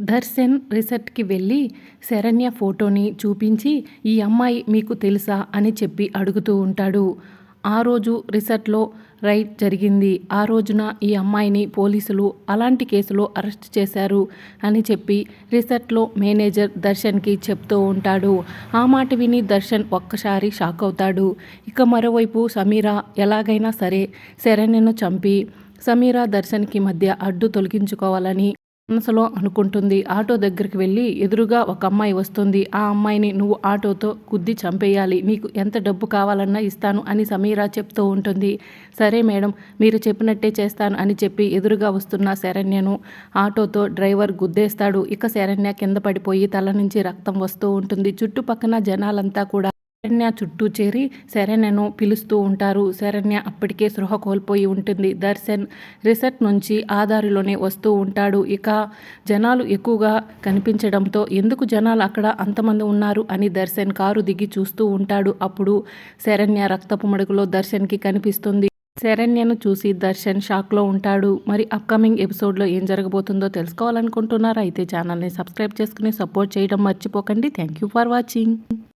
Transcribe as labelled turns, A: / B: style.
A: దర్శన్ రిసర్ట్కి వెళ్ళి శరణ్య ఫోటోని చూపించి ఈ అమ్మాయి మీకు తెలుసా? అని చెప్పి అడుగుతూ ఉంటాడు. ఆ రోజు రిసర్ట్లో రైడ్ జరిగింది. ఆ రోజున ఈ అమ్మాయిని పోలీసులు అలాంటి కేసులో అరెస్ట్ చేశారు అని చెప్పి రిసర్ట్లో మేనేజర్ దర్శన్కి చెప్తూ ఉంటాడు. ఆ మాట విని దర్శన్ ఒక్కసారి షాక్ అవుతాడు. ఇక మరోవైపు సమీరా ఎలాగైనా సరే శరణ్యను చంపి సమీరా దర్శన్కి మధ్య అడ్డు తొలగించుకోవాలని మనసులో అనుకుంటుంది. ఆటో దగ్గరికి వెళ్ళి ఎదురుగా ఒక అమ్మాయి వస్తుంది. ఆ అమ్మాయిని నువ్వు ఆటోతో గుద్ది చంపేయాలి. నీకు ఎంత డబ్బు కావాలన్నా ఇస్తాను అని సమీరా చెప్తూ ఉంటుంది. సరే మేడం మీరు చెప్పినట్టే చేస్తాను అని చెప్పి ఎదురుగా వస్తున్న శరణ్యను ఆటోతో డ్రైవర్ గుద్దేస్తాడు. ఇక శరణ్య కింద పడిపోయి తల నుంచి రక్తం వస్తూ ఉంటుంది. చుట్టుపక్కన జనాలంతా కూడా శరణ్య చుట్టూ చేరి శరణ్యను పిలుస్తూ ఉంటారు. శరణ్య అప్పటికే సృహ కోల్పోయి ఉంటుంది. దర్శన్ రిసర్ట్ నుంచి ఆదారిలోనే వస్తూ ఉంటాడు. ఇక జనాలు ఎక్కువగా కనిపించడంతో ఎందుకు జనాలు అక్కడ అంతమంది ఉన్నారు అని దర్శన్ కారు దిగి చూస్తూ ఉంటాడు. అప్పుడు శరణ్య రక్తపు మడుగులో దర్శన్కి కనిపిస్తుంది. శరణ్యను చూసి దర్శన్ షాక్లో ఉంటాడు. మరి అప్కమింగ్ ఎపిసోడ్లో ఏం జరగబోతుందో తెలుసుకోవాలనుకుంటున్నారా? అయితే ఛానల్ని సబ్స్క్రైబ్ చేసుకుని సపోర్ట్ చేయడం మర్చిపోకండి. Thank you for watching.